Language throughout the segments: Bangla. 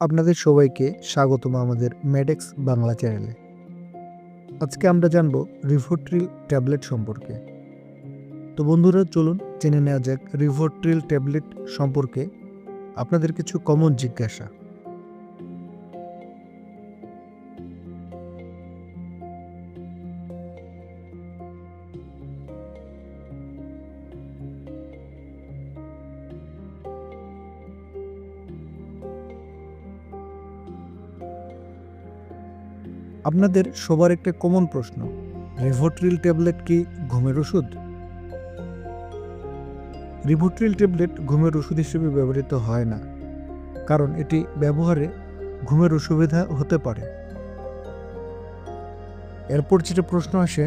আপনাদের সবাইকে স্বাগতম আমাদের মেডেক্স বাংলা চ্যানেলে। আজকে আমরা জানব রিভোট্রিল ট্যাবলেট সম্পর্কে। তো বন্ধুরা, চলুন জেনে নেওয়া যাক রিভোট্রিল ট্যাবলেট সম্পর্কে আপনাদের কিছু কমন জিজ্ঞাসা। আপনাদের সবার একটা কমন প্রশ্ন রিভোট্রিল ট্যাবলেট কি ঘুমের ওষুধ? রিভোট্রিল ট্যাবলেট ঘুমের ওষুধ হিসেবে ব্যবহৃত হয় না, কারণ এটি ব্যবহারে ঘুমের অসুবিধা হতে পারে। এরপর যেটা প্রশ্ন আসে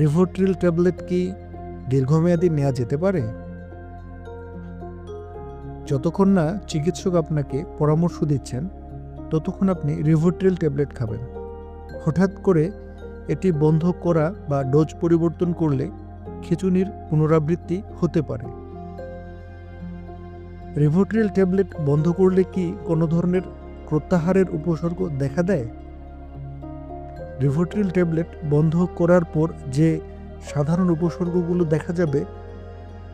রিভোট্রিল ট্যাবলেট কি দীর্ঘমেয়াদী নেওয়া যেতে পারে? যতক্ষণ না চিকিৎসক আপনাকে পরামর্শ দিচ্ছেন, ততক্ষণ আপনি রিভোট্রিল ট্যাবলেট খাবেন। হঠাৎ করে এটি বন্ধ করা বা ডোজ পরিবর্তন করলে খিঁচুনির পুনরাবৃত্তি হতে পারে। রিভোট্রিল ট্যাবলেট বন্ধ করলে কি কোনো ধরনের প্রত্যাহারের উপসর্গ দেখা দেয়? রিভোট্রিল ট্যাবলেট বন্ধ করার পর যে সাধারণ উপসর্গগুলো দেখা যাবে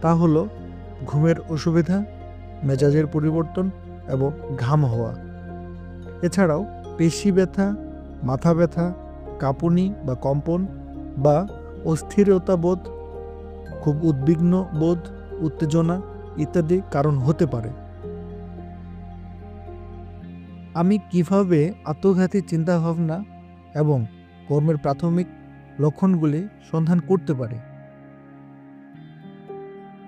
তা হলো ঘুমের অসুবিধা, মেজাজের পরিবর্তন এবং ঘাম হওয়া। এছাড়াও পেশি ব্যথা মাথা ব্যথা কাঁপুনি বা কম্পন বা অস্থিরতা বোধ খুব উদ্বিগ্ন বোধ, উত্তেজনা ইত্যাদি কারণ হতে পারে। আমি কীভাবে আত্মঘাতী চিন্তাভাবনা এবং কর্মের প্রাথমিক লক্ষণগুলি সন্ধান করতে পারি?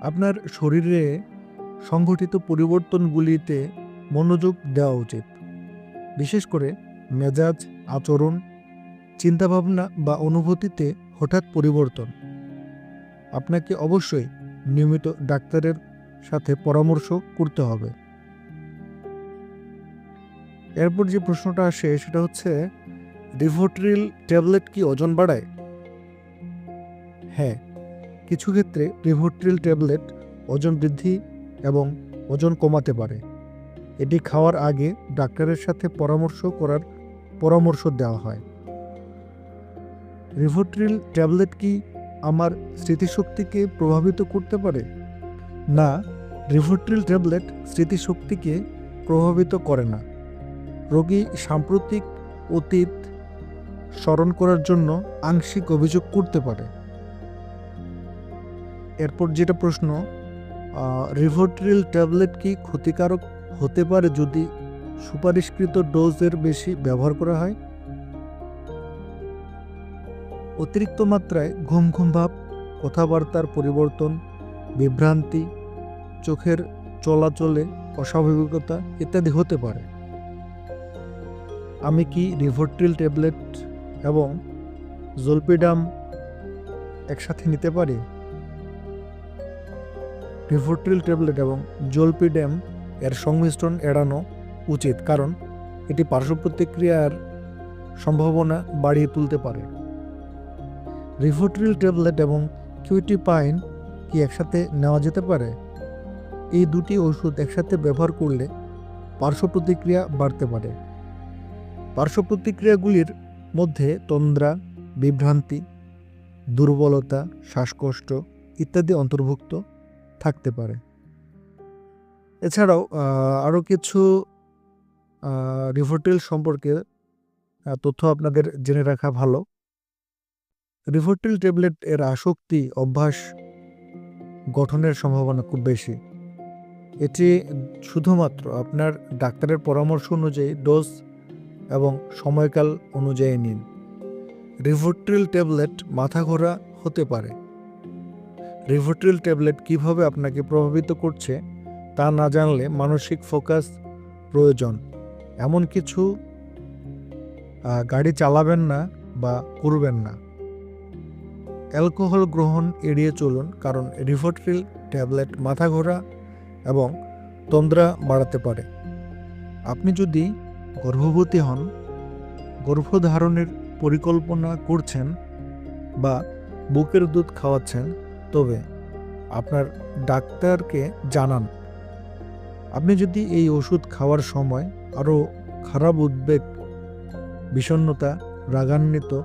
আপনার শরীরে সংঘটিত পরিবর্তনগুলিতে মনোযোগ দেওয়া উচিত, বিশেষ করে মেজাজ আচরণ, চিন্তাভাবনা বা অনুভূতিতে হঠাৎ পরিবর্তন। আপনাকে অবশ্যই নিয়মিত ডাক্তারের সাথে পরামর্শ করতে হবে। এরপর যে প্রশ্নটা আসে সেটা হচ্ছে, রিভোট্রিল ট্যাবলেট কি ওজন বাড়ায়? হ্যাঁ কিছু ক্ষেত্রে রিভোট্রিল ট্যাবলেট ওজন বৃদ্ধি এবং ওজন কমাতে পারে। এটি খাওয়ার আগে ডাক্তারের সাথে পরামর্শ করার পরামর্শ দেওয়া হয়। রিভোট্রিল ট্যাবলেট কি আমার স্মৃতিশক্তিকে প্রভাবিত করতে পারে? না, রিভোট্রিল ট্যাবলেট স্মৃতিশক্তিকে প্রভাবিত করে না। রোগী সাম্প্রতিক অতীত স্মরণ করার জন্য আংশিক অভিযোগ করতে পারে। এরপর যেটা প্রশ্ন রিভোট্রিল ট্যাবলেট কি ক্ষতিকারক হতে পারে যদি সুপারিশকৃত ডোজের বেশি ব্যবহার করা হয়। অতিরিক্ত মাত্রায় ঘুম ঘুম ভাব, কথাবার্তার পরিবর্তন, বিভ্রান্তি, চোখের চলাচলে অস্বাভাবিকতা ইত্যাদি হতে পারে। আমি কি রিভোট্রিল ট্যাবলেট এবং জলপিডাম একসাথে নিতে পারি? রিভোট্রিল ট্যাবলেট এবং জলপিডাম এর সংমিশ্রণ এড়ানো উচিত, কারণ এটি পার্শ্ব প্রতিক্রিয়ার সম্ভাবনা বাড়িয়ে তুলতে পারে। রিভোট্রিল ট্যাবলেট এবং কিউটি পাইন কি একসাথে নেওয়া যেতে পারে? এই দুটি ওষুধ একসাথে ব্যবহার করলে পার্শ্ব প্রতিক্রিয়া বাড়তে পারে। পার্শ্ব প্রতিক্রিয়াগুলির মধ্যে তন্দ্রা, বিভ্রান্তি, দুর্বলতা, শ্বাসকষ্ট ইত্যাদি অন্তর্ভুক্ত থাকতে পারে। এছাড়াও আরও কিছু রিভোটিল সম্পর্কে তথ্য আপনাদের জেনে রাখা ভালো। রিভোটিল ট্যাবলেট এর আসক্তি, অভ্যাস গঠনের সম্ভাবনা খুব বেশি। এটি শুধুমাত্র আপনার ডাক্তারের পরামর্শ অনুযায়ী ডোজ এবং সময়কাল অনুযায়ী নিন। রিভোট্রিল ট্যাবলেট মাথা ঘোরা হতে পারে। রিভোট্রিল ট্যাবলেট কীভাবে আপনাকে প্রভাবিত করছে, তা না জানলে মানসিক ফোকাস প্রয়োজন। এমন কিছু গাড়ি চালাবেন না বা করবেন না। অ্যালকোহল গ্রহণ এড়িয়ে চলুন, কারণ রিভোট্রিল ট্যাবলেট মাথা ঘোরা এবং তন্দ্রা বাড়াতে পারে। আপনি যদি গর্ভবতী হন, গর্ভধারণের পরিকল্পনা করছেন বা বুকের দুধ খাওয়াচ্ছেন, তবে আপনার ডাক্তারকে জানান। আপনি যদি এই ওষুধ খাওয়ার সময় আরও খারাপ উদ্বেগ, বিষণ্ণতা, রাগান্বিত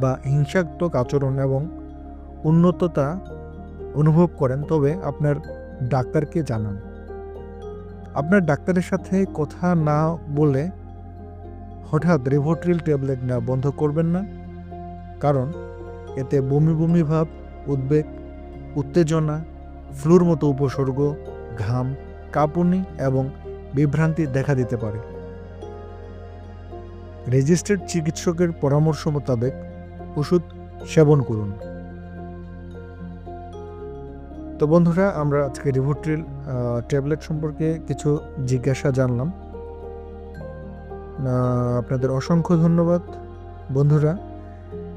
বা হিংসাত্মক আচরণ এবং উন্নততা অনুভব করেন, তবে আপনার ডাক্তারকে জানান। আপনার ডাক্তারের সাথে কথা না বলে হঠাৎ রিভোট্রিল ট্যাবলেট নেওয়া বন্ধ করবেন না? কারণ এতে বমি বমি ভাব, উদ্বেগ, উত্তেজনা, ফ্লুর মতো উপসর্গ, ঘাম, কাঁপুনি এবং বিভ্রান্তি দেখা দিতে পারে। রেজিস্টার্ড চিকিৎসকের পরামর্শ মোতাবেক ওষুধ সেবন করুন। তো বন্ধুরা, আমরা আজকে রিভোট্রিল ট্যাবলেট সম্পর্কে কিছু জিজ্ঞাসা জানলাম। আপনাদের অসংখ্য ধন্যবাদ। বন্ধুরা,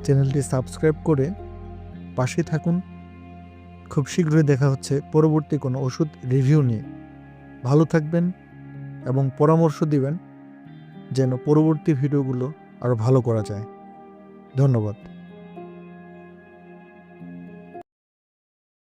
চ্যানেলটি সাবস্ক্রাইব করে পাশে থাকুন। খুব শীঘ্রই দেখা হচ্ছে পরবর্তী কোনো ওষুধ রিভিউ নিয়ে। ভালো থাকবেন। এবং পরামর্শ দিবেন যেন পরবর্তী ভিডিওগুলো আরও ভালো করা যায়। ধন্যবাদ।